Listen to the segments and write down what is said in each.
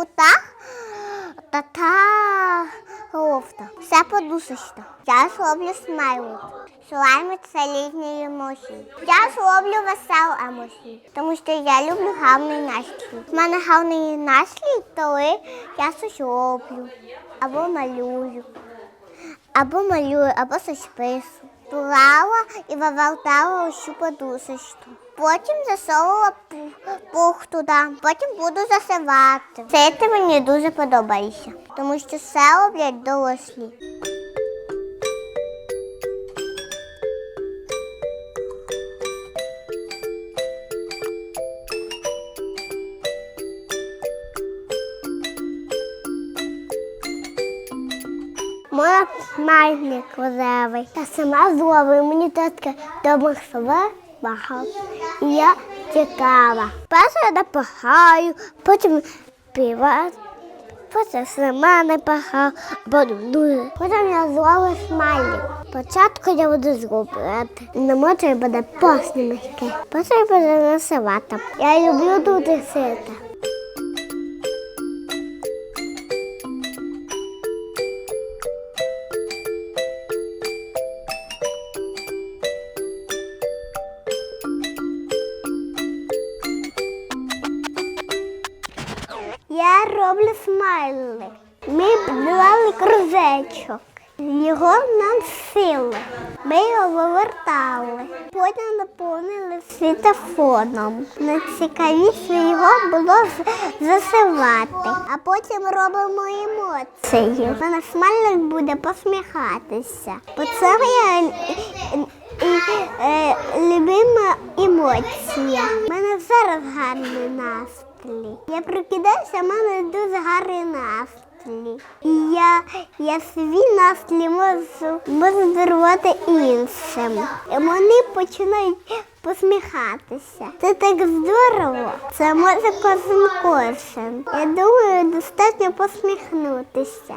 гутах та та головка. Вся подушечка. Я зроблю смайлик. Слайми це літні емоції. Я зроблю веселу емоцію, тому що я люблю гарний настрій. У мене гарний настрій, коли я щось роблю, або малюю, або малюю, або щось пишу. Брала і вивертала усю подушечку. Потім засовувала пух, туди, потім буду засивати. Це мені дуже подобається, тому що все роблять дорослі. Моя смайлик рожевий. Я сама зловила, мені татка добрих слова багато. І я цікава. Перше я допахаю, потім співаю, потім сама не пахаю, потім дуже. Потім я зловила смайлик. Спочатку я буду зробити. На моці буде посне мягке. Потім буду насивати. Я люблю дуже сити. Я роблю смайлик. Ми брали кружечок. Його носили. Ми його вивертали. Потім наповнили світофоном. Найцікавіше його було засивати. А потім робимо емоції. Мене смайлик буде посміхатися. Бо це моя е, любима емоція. У мене зараз гарний настрій. Я прокидаюся, в мене дуже гарний настрій. І я, я свій настрій можу, можу дарувати іншим. І вони починають посміхатися. Це так здорово. Це може кожен кожен. Я думаю, достатньо посміхнутися.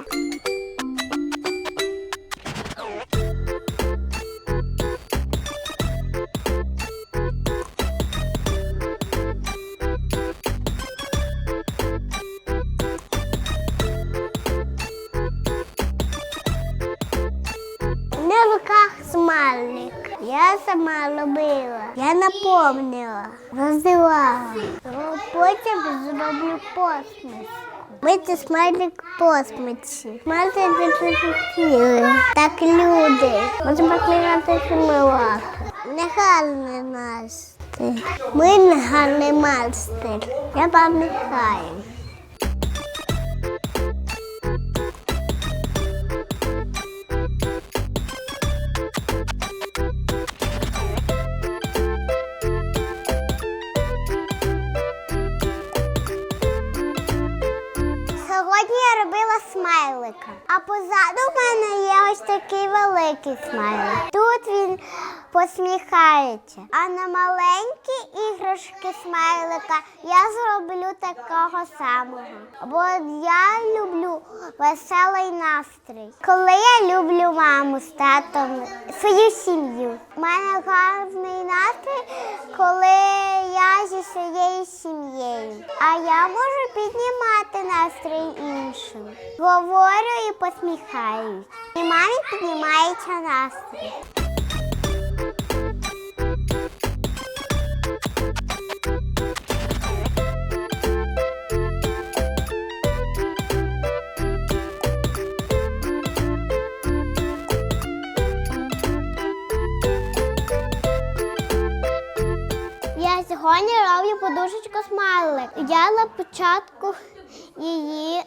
Руках. Я сама робила. Я наповнила, роздивала. Потім зроблю посмішку. Ми це смайлик посмішці. Смайлик захотіли. Так люди. Можемо посміхати милака. Негарний настрій. Ми негарний настрій. Я пам'ятаю. Позаду мене є ось такий великий смайлик. Тут він посміхається. А на маленькі іграшки смайлика я зроблю такого самого. Бо я люблю веселий настрій. Коли я люблю маму з татом, свою сім'ю. У мене гарний настрій, коли я зі сім'єю. А я можу піднімати настрій іншим. Говорю і посміхаюсь. І мамі піднімається настрій. Роблю подушечку смайлик. Я на початку її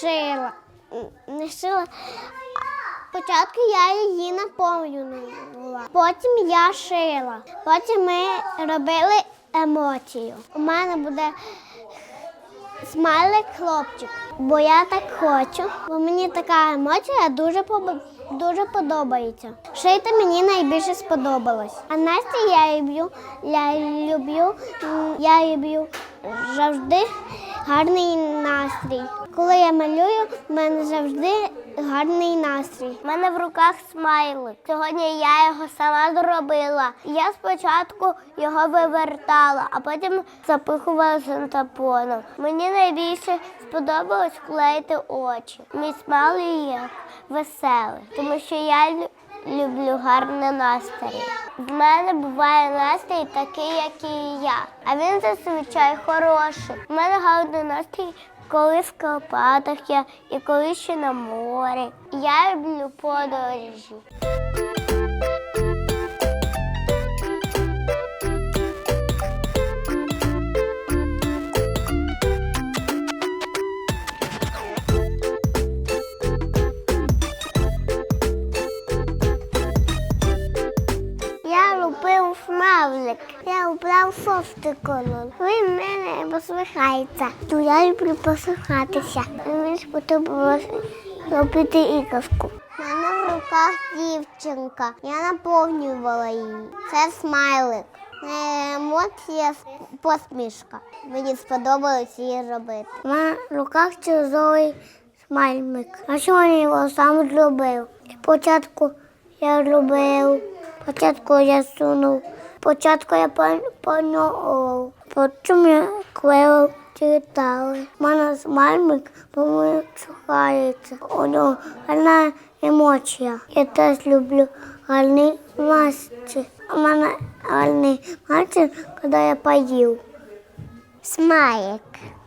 шила. Не шила. Спочатку я її наповнювала. Потім я шила. Потім ми робили емоцію. У мене буде смайлик хлопчик, бо я так хочу, бо мені така емоція дуже дуже подобається. Шити мені найбільше сподобалось. А Насті я люблю, я люблю, я люблю завжди гарний настрій. Коли я малюю, в мене завжди гарний настрій. У мене в руках смайлик. Сьогодні я його сама зробила. Я спочатку його вивертала, а потім запихувала синтепоном. Мені найбільше сподобалось клеїти очі. Мій смайлик веселий, тому що я люблю гарний настрій. В мене буває настрій такий, як і я. А він зазвичай хороший. У мене гарний настрій, коли в Карпатах я і коли ще на морі. Я люблю подорожі. Колор. Він мене посміхається. То я люблю посміхатися. Мені сподобалося робити іграшку. У мене в руках дівчинка. Я наповнювала її. Це смайлик. Не емоція, посмішка. Мені сподобалось її робити. У мене в руках чужий смайлик. А що я його сам зробив? Спочатку я робив. Спочатку я сунув, спочатку я понював, потім я клеїв читали. У мене смайлик помічається. У нього гарна емоція. Я теж люблю гарні масці. У мене гарний масці, коли я поїв. Смайлик.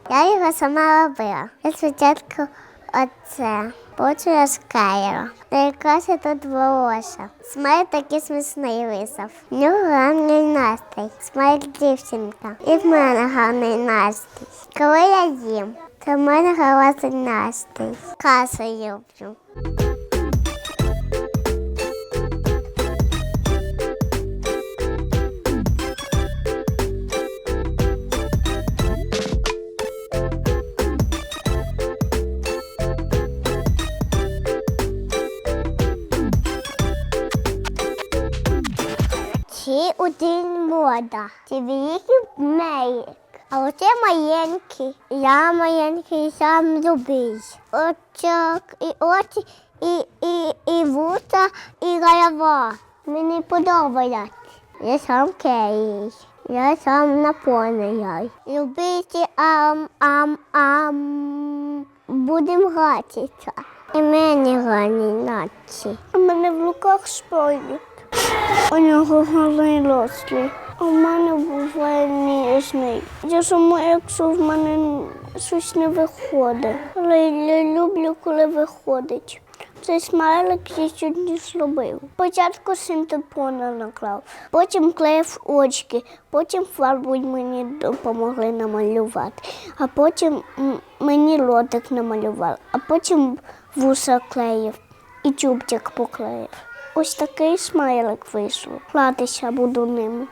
Я його сама робила. Я спочатку оце, потім я склеїла. Найкраще тут волоса. Смайл такий смішний висав. В нього гарний настрій. Смайл дівчинка. І в мене гарний настрій. Коли я їм, то в мене гарний настрій. Касу люблю. Ці один мода. Ці великий меїк. А оце маленький. Я маленький сам любий. Очок і очі, і, і, і вуса, і голова. Мені подобається. Я сам кей. Я сам наповнюю. Любити ам, ам, ам. Будем гратися. І мені гарні ночі. У мене в руках шпильник. У нього гарний рослі. У мене буває ніжний. Я сама, якщо в мене щось не виходить. Але я люблю, коли виходить. Цей смайлик я сьогодні зробив. Спочатку синтепона наклав, потім клеїв очки, потім фарбою мені допомогли намалювати, а потім мені ротик намалював, а потім вуса клеїв і чубчик поклеїв. Ось такий смайлик вийшов. Кладися буду ним.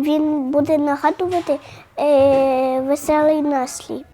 Він буде нагадувати е, веселий наслід.